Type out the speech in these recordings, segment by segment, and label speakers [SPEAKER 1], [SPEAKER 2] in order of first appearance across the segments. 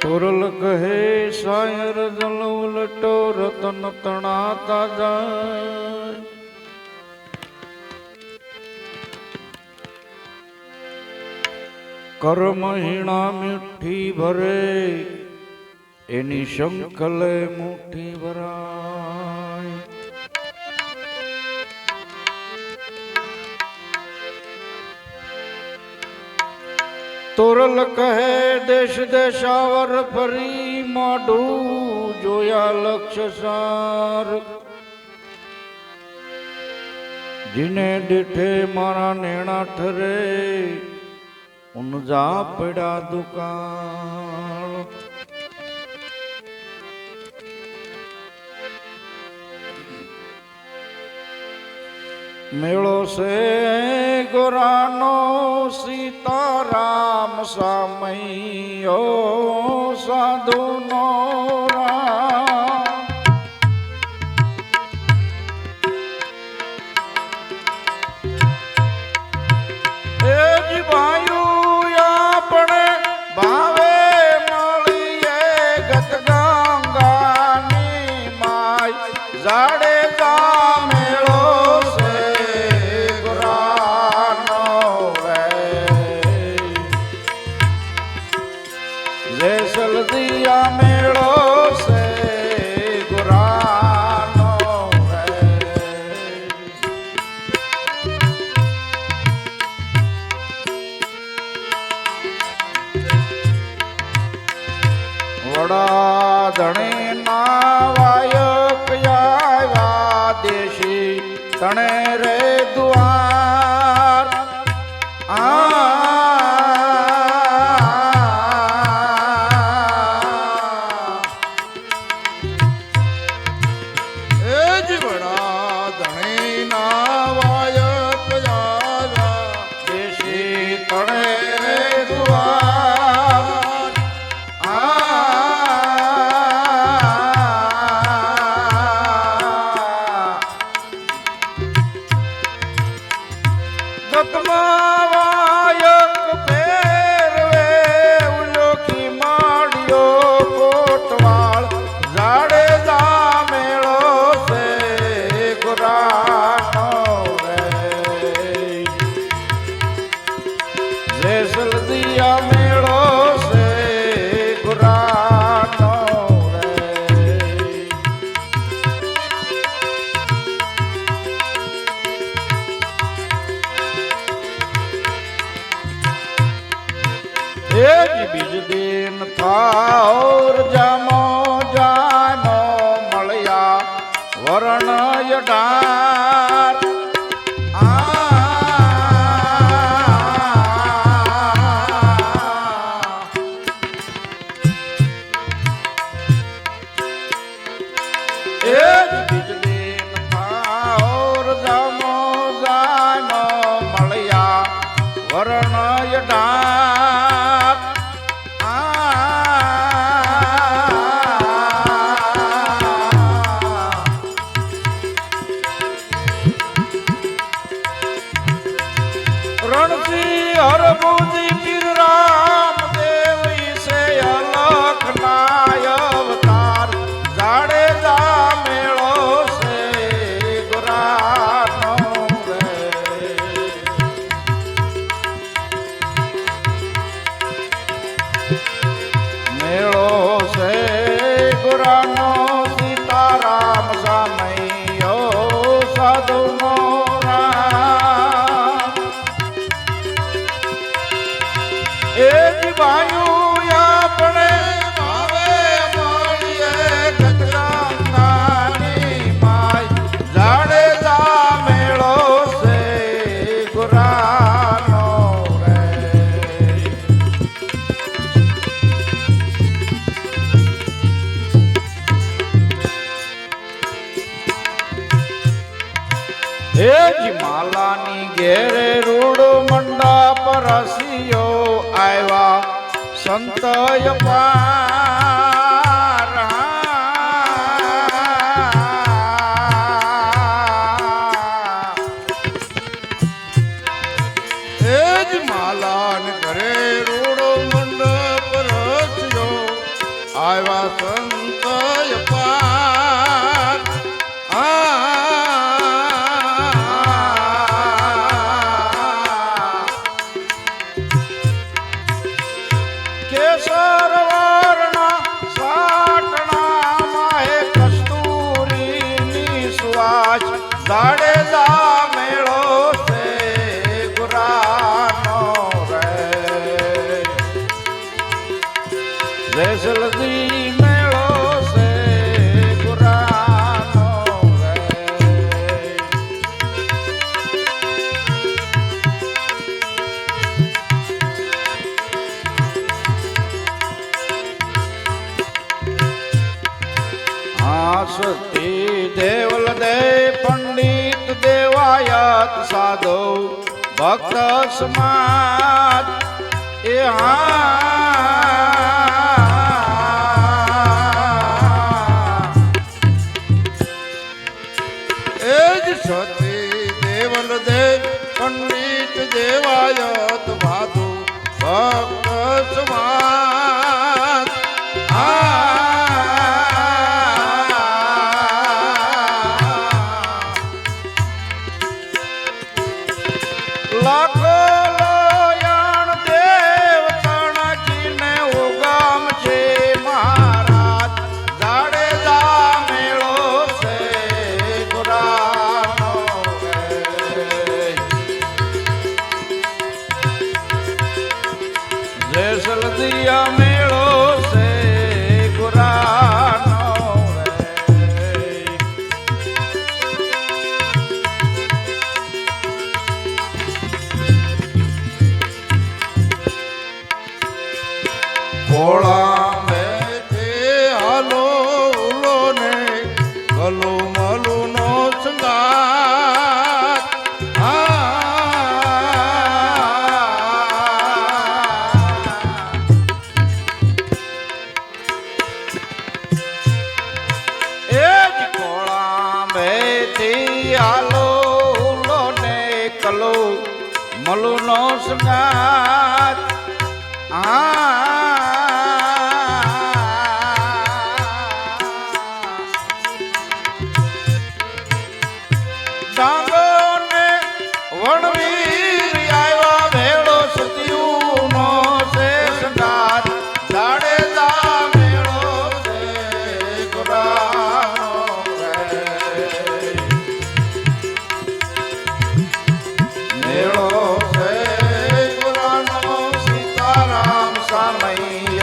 [SPEAKER 1] તોરલ કહે સાયર જલ ઉલટો રતન તણા તાજા કરમહીણા મીઠી ભરે, એની શંકલે મુઠ્ઠી ભરાય. તોરલ કહે, દેશ દેશાવર ફરી મોઢું જોયા લક્ષસાર. જીને દીઠે મારા નેણા ઠરે ઊંઝા પડ્યા દુકાળ મેળો છે ગોરાનો સીતારામ સામૈયો સાધુનો રા ছড়া Ah! হরবু એ માલાની ઘેરે રૂડો મંડા પરસીઓ આવ્યા સંતય પા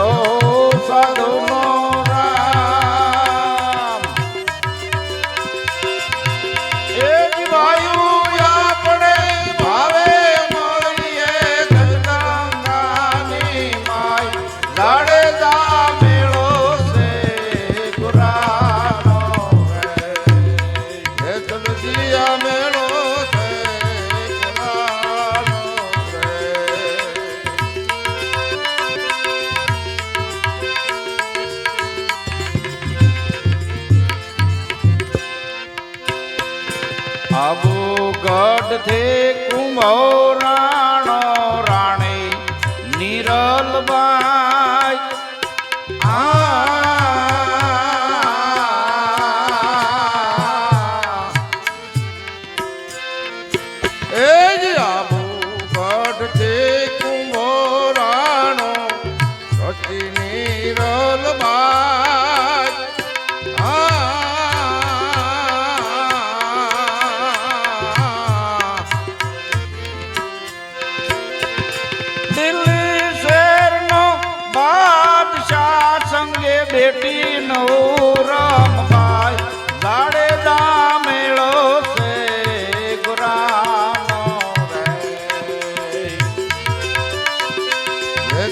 [SPEAKER 1] oh. પાઠ છે કુંભોરા.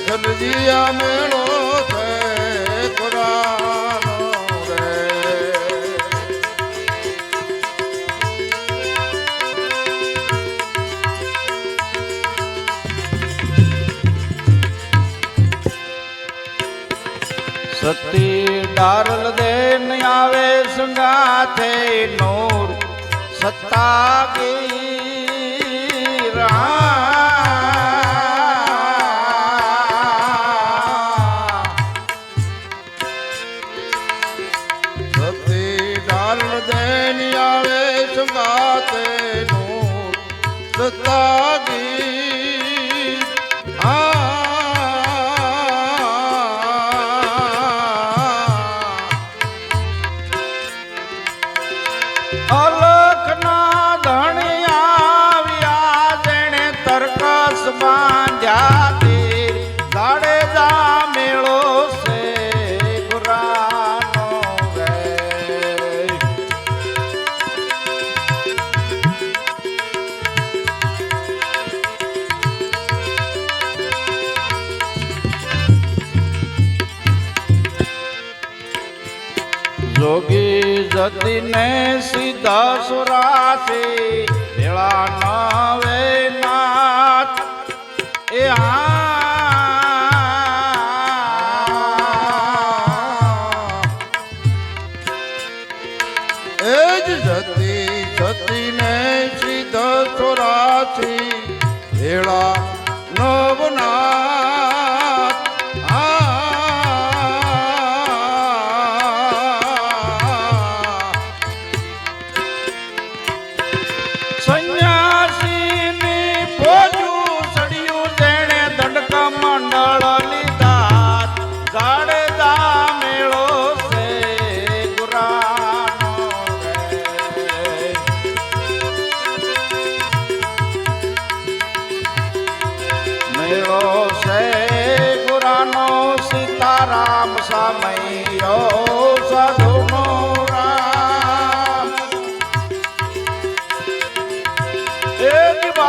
[SPEAKER 1] સદજીયા મેળો છે ખુરાનો રે. સતી ડારલ દેન આવે સંગાથે નોર સત્તા ગઈ કળશ બાંધ્યા તે મેળો છે ગુરાનો જોગી જતીને સીધા સુરાથી ભેળા નવે ના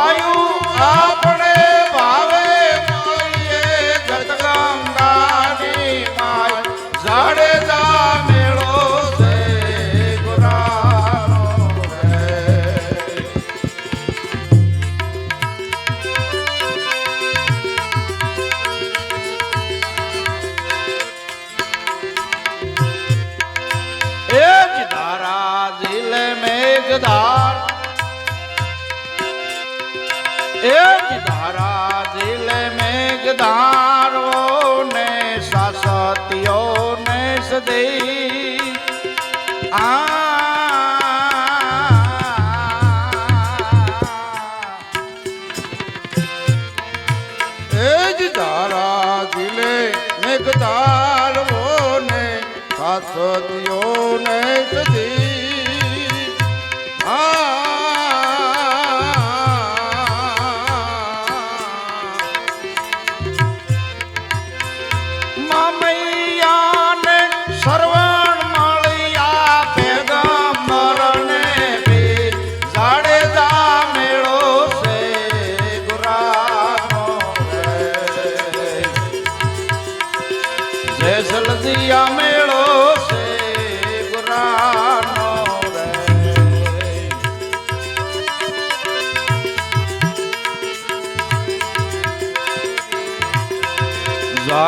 [SPEAKER 1] આવ્યું આ એક ધારા દિલ મેઘ ધારા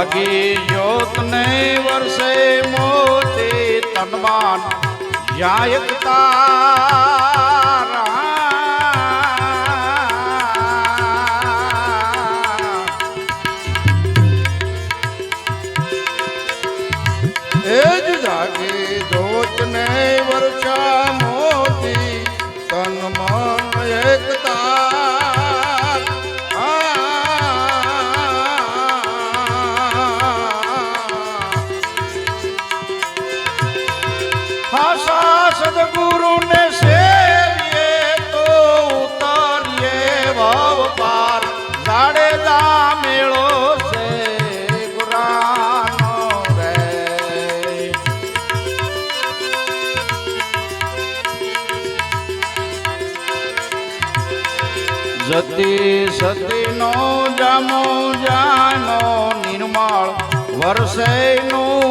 [SPEAKER 1] લાગી જ્યોતને વર્ષે મોતી તનમાન જાયકતા જતી સતીનો જામો જાનો નિર્મળ વર્ષેનું